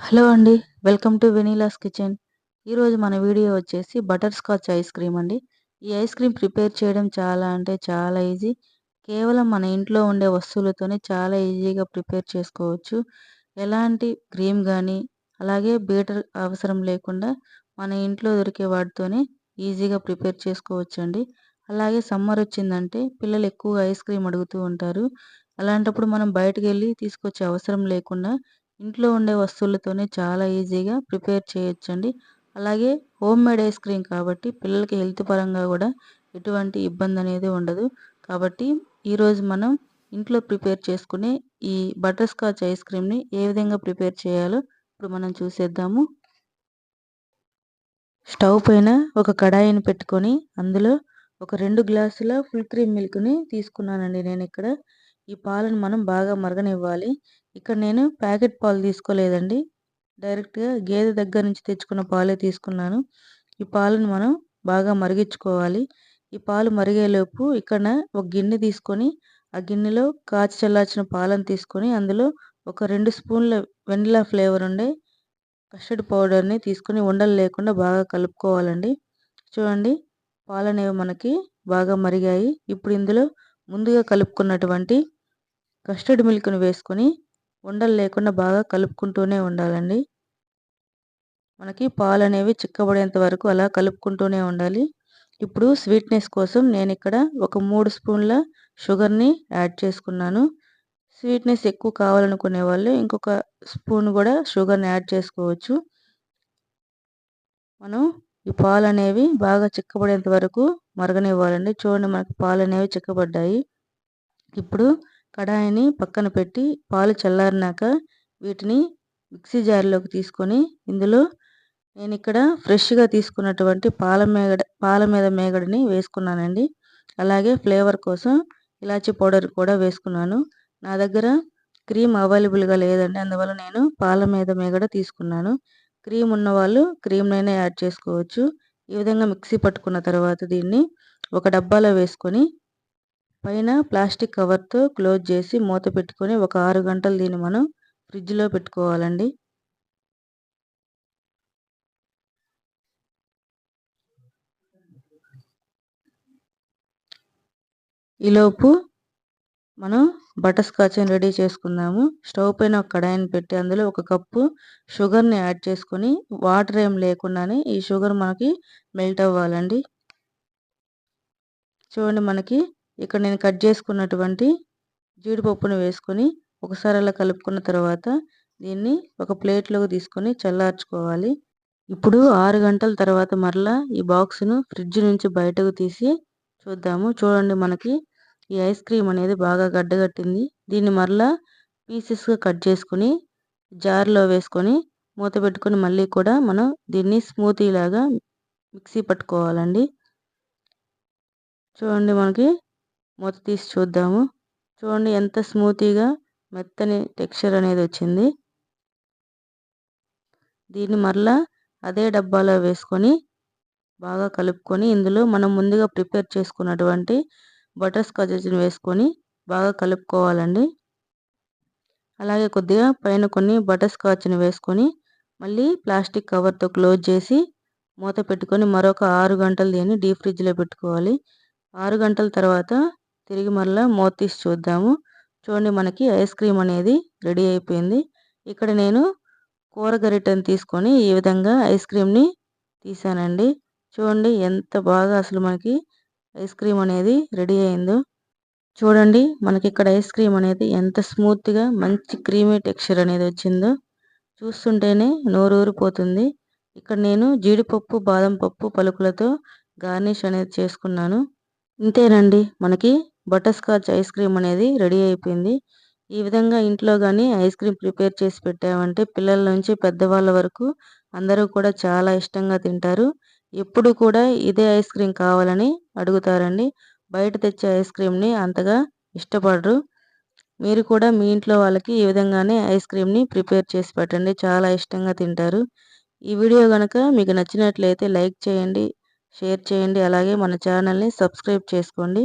Hello అండి welcome to వెనీలాస్ kitchen. ఈరోజు మన వీడియో వచ్చేసి బటర్ స్కాచ్ ఐస్ క్రీమ్ అండి. ఈ ఐస్ క్రీమ్ ప్రిపేర్ చేయడం చాలా అంటే చాలా ఈజీ. కేవలం మన ఇంట్లో ఉండే వస్తువులతోనే చాలా ఈజీగా ప్రిపేర్ చేసుకోవచ్చు. ఎలాంటి క్రీమ్ కానీ అలాగే బీటర్ అవసరం లేకుండా మన ఇంట్లో దొరికే వాటితోనే ఈజీగా ప్రిపేర్ చేసుకోవచ్చు అండి అలాగే సమ్మర్ వచ్చిందంటే పిల్లలు ఎక్కువగా ఐస్ క్రీమ్ అడుగుతూ ఉంటారు. అలాంటప్పుడు మనం బయటకు వెళ్ళి తీసుకొచ్చే అవసరం లేకుండా ఇంట్లో ఉండే వస్తువులతోనే చాలా ఈజీగా ప్రిపేర్ చేయొచ్చండి. అలాగే హోమ్ మేడ్ ఐస్ క్రీమ్ కాబట్టి పిల్లలకి హెల్త్ పరంగా కూడా ఎటువంటి ఇబ్బంది అనేది ఉండదు. కాబట్టి ఈరోజు మనం ఇంట్లో ప్రిపేర్ చేసుకునే ఈ బటర్ స్కాచ్ ఐస్ క్రీమ్ని ఏ విధంగా ప్రిపేర్ చేయాలో ఇప్పుడు మనం చూసేద్దాము. స్టవ్ పైన ఒక కడాయిని పెట్టుకొని అందులో ఒక రెండు గ్లాసుల ఫుల్ క్రీమ్ మిల్క్ని తీసుకున్నానండి నేను ఇక్కడ ఈ పాలను మనం బాగా మరగనివ్వాలి. ఇక్కడ నేను ప్యాకెట్ పాలు తీసుకోలేదండి. డైరెక్ట్గా గేదె దగ్గర నుంచి తెచ్చుకున్న పాలే తీసుకున్నాను. ఈ పాలను మనం బాగా మరిగించుకోవాలి. ఈ పాలు మరిగేలోపు ఇక్కడ ఒక గిన్నె తీసుకొని ఆ గిన్నెలో కాచి చల్లార్చిన పాలను తీసుకొని అందులో ఒక రెండు స్పూన్ల వెనిలా ఫ్లేవర్ ఉండే కస్టర్డ్ పౌడర్ని తీసుకొని ఉండలు లేకుండా బాగా కలుపుకోవాలండి. చూడండి పాలు అనేవి మనకి బాగా మరిగాయి. ఇప్పుడు ఇందులో ముందుగా కలుపుకున్నటువంటి కస్టర్డ్ మిల్క్ని వేసుకొని ఉండలు లేకుండా బాగా కలుపుకుంటూనే ఉండాలండి. మనకి పాలు అనేవి చిక్కబడేంత వరకు అలా కలుపుకుంటూనే ఉండాలి. ఇప్పుడు స్వీట్నెస్ కోసం నేను ఇక్కడ ఒక మూడు స్పూన్ల షుగర్ని యాడ్ చేసుకున్నాను. స్వీట్నెస్ ఎక్కువ కావాలనుకునే వాళ్ళు ఇంకొక స్పూన్ కూడా షుగర్ని యాడ్ చేసుకోవచ్చు. మనం ఈ పాలు అనేవి బాగా చిక్కబడేంత వరకు మరగనివ్వాలండి. చూడండి మనకి పాలు అనేవి చిక్కబడ్డాయి. ఇప్పుడు కడాయిని పక్కన పెట్టి పాలు చల్లారినాక వీటిని మిక్సీ జార్లోకి తీసుకొని ఇందులో నేను ఇక్కడ ఫ్రెష్గా తీసుకున్నటువంటి పాల మేగడ పాల మీద మేగడని వేసుకున్నానండి. అలాగే ఫ్లేవర్ కోసం ఇలాచీ పౌడర్ కూడా వేసుకున్నాను. నా దగ్గర క్రీమ్ అవైలబుల్గా లేదండి. అందువల్ల నేను పాల మీద మేగడ తీసుకున్నాను. క్రీమ్ ఉన్న వాళ్ళు క్రీమ్నైనా యాడ్ చేసుకోవచ్చు. ఈ విధంగా మిక్సీ పట్టుకున్న తర్వాత దీన్ని ఒక డబ్బాలో వేసుకొని పైన ప్లాస్టిక్ కవర్తో క్లోజ్ చేసి మూత పెట్టుకొని ఒక ఆరు గంటలు దీన్ని మనం ఫ్రిడ్జ్లో పెట్టుకోవాలండి. ఈలోపు మనం బటర్ స్కాచ్ని రెడీ చేసుకుందాము. స్టవ్ పైన ఒక కడాయిని పెట్టి అందులో ఒక కప్పు షుగర్ని యాడ్ చేసుకొని వాటర్ ఏం లేకుండానే ఈ షుగర్ మనకి మెల్ట్ అవ్వాలండి. చూడండి మనకి ఇక్కడ నేను కట్ చేసుకున్నటువంటి జీడిపప్పును వేసుకొని ఒకసారి అలా కలుపుకున్న తర్వాత దీన్ని ఒక ప్లేట్లోకి తీసుకొని చల్లార్చుకోవాలి. ఇప్పుడు ఆరు గంటల తర్వాత మరలా ఈ బాక్స్ను ఫ్రిడ్జ్ నుంచి బయటకు తీసి చూద్దాము. చూడండి మనకి ఈ ఐస్ క్రీమ్ అనేది బాగా గడ్డగట్టింది. దీన్ని మరలా పీసెస్గా కట్ చేసుకుని జార్లో వేసుకొని మూత పెట్టుకొని మళ్ళీ కూడా మనం దీన్ని స్మూతీ లాగా మిక్సీ పట్టుకోవాలండి. చూడండి మనకి మూత తీసి చూద్దాము. చూడండి ఎంత స్మూతీగా మెత్తని టెక్స్చర్ అనేది వచ్చింది. దీన్ని మరలా అదే డబ్బాలో వేసుకొని బాగా కలుపుకొని ఇందులో మనం ముందుగా ప్రిపేర్ చేసుకున్నటువంటి బటర్ స్కాచెస్ని వేసుకొని బాగా కలుపుకోవాలండి. అలాగే కొద్దిగా పైన కొన్ని బటర్ స్కాచ్ని వేసుకొని మళ్ళీ ప్లాస్టిక్ కవర్తో క్లోజ్ చేసి మూత పెట్టుకొని మరొక ఆరు గంటలు దీన్ని డీప్ ఫ్రిడ్జ్లో పెట్టుకోవాలి. ఆరు గంటల తర్వాత తిరిగి మళ్ళీ మూత తీసి చూద్దాము. చూడండి మనకి ఐస్ క్రీమ్ అనేది రెడీ అయిపోయింది. ఇక్కడ నేను కూర గరిటెని తీసుకొని ఈ విధంగా ఐస్ క్రీమ్ని తీసానండి. చూడండి ఎంత బాగా అసలు మనకి ఐస్ క్రీమ్ అనేది రెడీ అయిందో. చూడండి మనకి ఇక్కడ ఐస్ క్రీమ్ అనేది ఎంత స్మూత్గా మంచి క్రీమీ టెక్స్చర్ అనేది వచ్చిందో. చూస్తుంటేనే నోరూరిపోతుంది. ఇక్కడ నేను జీడిపప్పు బాదం పప్పు పలుకులతో గార్నిష్ అనేది చేసుకున్నాను. ఇంతేనండి మనకి బటర్ స్కాచ్ ఐస్ క్రీమ్ అనేది రెడీ అయిపోయింది. ఈ విధంగా ఇంట్లో కానీ ఐస్ క్రీమ్ ప్రిపేర్ చేసి పెట్టామంటే పిల్లల నుంచి పెద్దవాళ్ళ వరకు అందరూ కూడా చాలా ఇష్టంగా తింటారు. ఎప్పుడు కూడా ఇదే ఐస్ క్రీమ్ కావాలని అడుగుతారండి. బయట తెచ్చే ఐస్ క్రీమ్ని అంతగా ఇష్టపడరు. మీరు కూడా మీ ఇంట్లో వాళ్ళకి ఈ విధంగానే ఐస్ క్రీమ్ని ప్రిపేర్ చేసి పెట్టండి. చాలా ఇష్టంగా తింటారు. ఈ వీడియో కనుక మీకు నచ్చినట్లయితే లైక్ చేయండి షేర్ చేయండి అలాగే మన ఛానల్ని సబ్స్క్రైబ్ చేసుకోండి.